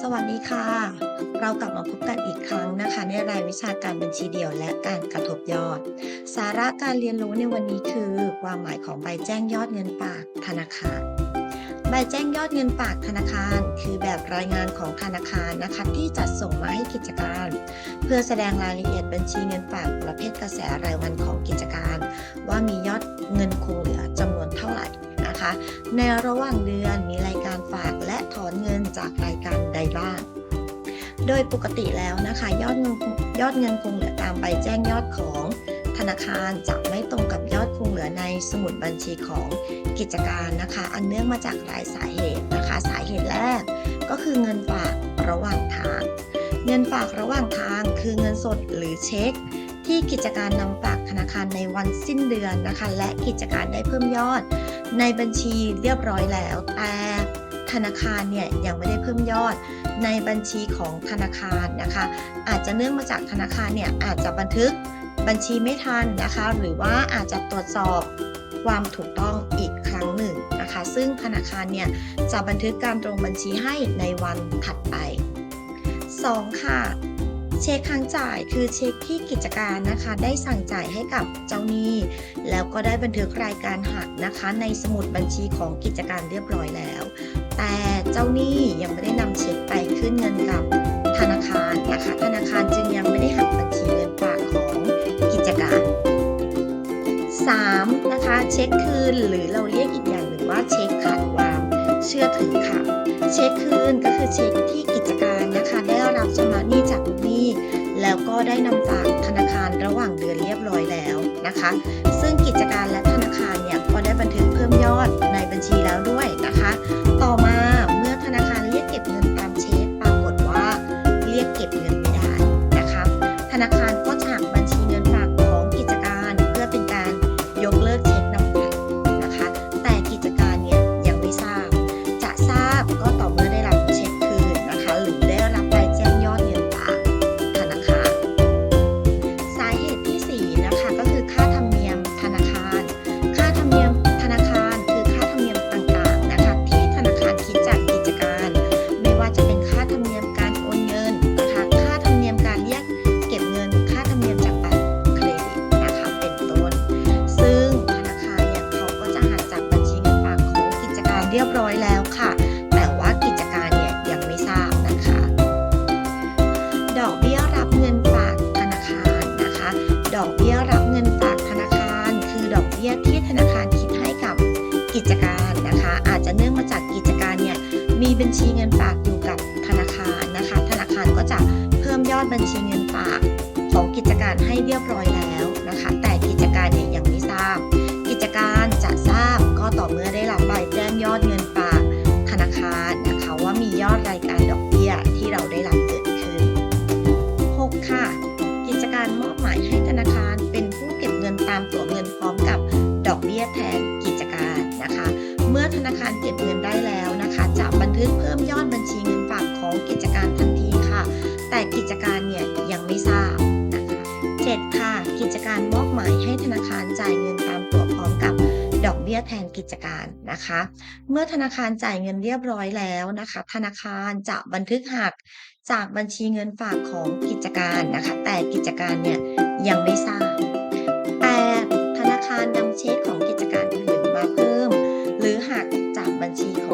สวัสดีค่ะ เรากลับมาพบกันอีกครั้งนะคะ ในรายวิชาการบัญชีเดี่ยวและการกระทบยอด สาระการเรียนรู้ในวันนี้คือ ความหมายของใบแจ้งยอดเงินฝากธนาคาร ใบแจ้งยอดเงินฝากธนาคาร คือแบบรายงานของธนาคารนะคะที่จัดส่งมาให้กิจการ เพื่อแสดงรายละเอียดบัญชีเงินฝากประเภทกระแสรายวันของกิจการ ว่ามียอดเงินคงเหลือจำ ในระหว่างเดือนมีรายการฝากและถอนเงินจากรายการใดบ้าง โดยปกติแล้วนะคะ ยอดเงินยอดเงินคงเหลือตามใบแจ้งยอดของธนาคารจะไม่ตรงกับยอดคงเหลือในสมุดบัญชีของกิจการนะคะ อันเนื่องมาจากหลายสาเหตุนะคะ สาเหตุแรกก็คือเงินฝากระหว่างทาง เงินฝากระหว่างทางคือเงินสดหรือเช็ค ที่กิจการนำฝากธนาคารในวันสิ้นเดือนนะคะ และกิจการได้เพิ่มยอด ในบัญชีเรียบร้อยแล้ว แต่ธนาคารเนี่ยยังไม่ได้เพิ่มยอด ในบัญชีของธนาคารนะคะ อาจจะเนื่องมาจากธนาคารเนี่ยอาจจะบันทึกบัญชีไม่ทันนะคะ หรือว่าอาจจะตรวจสอบความถูกต้องอีกครั้งหนึ่งนะคะ ซึ่งธนาคารเนี่ยจะบันทึกการตรงบัญชีให้ในวันถัดไป 2. ค่ะ เช็คค้างจ่ายคือเช็คที่กิจการนะคะ ได้สั่งจ่ายให้กับเจ้าหนี้ แล้วก็ได้บันทึกรายการหักนะคะ ในสมุดบัญชีของกิจการเรียบร้อยแล้ว แต่เจ้าหนี้ยังไม่ได้นำเช็คไปขึ้นเงินกับธนาคารนะคะ ธนาคารจึงยังไม่ได้หักบัญชีเงินฝากของกิจการ 3. นะคะ เช็คคืนหรือเราเรียกอีกอย่างหนึ่งว่าเช็คขาดความเชื่อถือค่ะ เช็คคืนก็คือเช็คที่กิจการนะคะ ได้รับชำระหนี้ นี้แล้วก็ได้นำฝากธนาคารระหว่างเดือนเรียบร้อยแล้วนะคะ ซึ่งกิจการและ เนื่องมาจากกิจการเนี่ยมีบัญชีเงินฝากอยู่กับธนาคารนะคะ ธนาคารก็จะเพิ่มยอดบัญชีเงินฝากของกิจการให้เรียบร้อยแล้ว เก็บเงินได้แล้วนะคะ จะบันทึกเพิ่มยอดบัญชีเงินฝากของกิจการทันทีค่ะ แต่กิจการเนี่ยยังไม่ทราบนะคะ 7 ค่ะ กิจการมอบหมายให้ธนาคารจ่ายเงินตามตัวพร้อมกับดอกเบี้ยแทนกิจการนะคะ เมื่อธนาคารจ่ายเงินเรียบร้อยแล้วนะคะ ธนาคารจะบันทึกหักจากบัญชีเงินฝากของกิจการนะคะ แต่กิจการเนี่ยยังไม่ทราบ ธนาค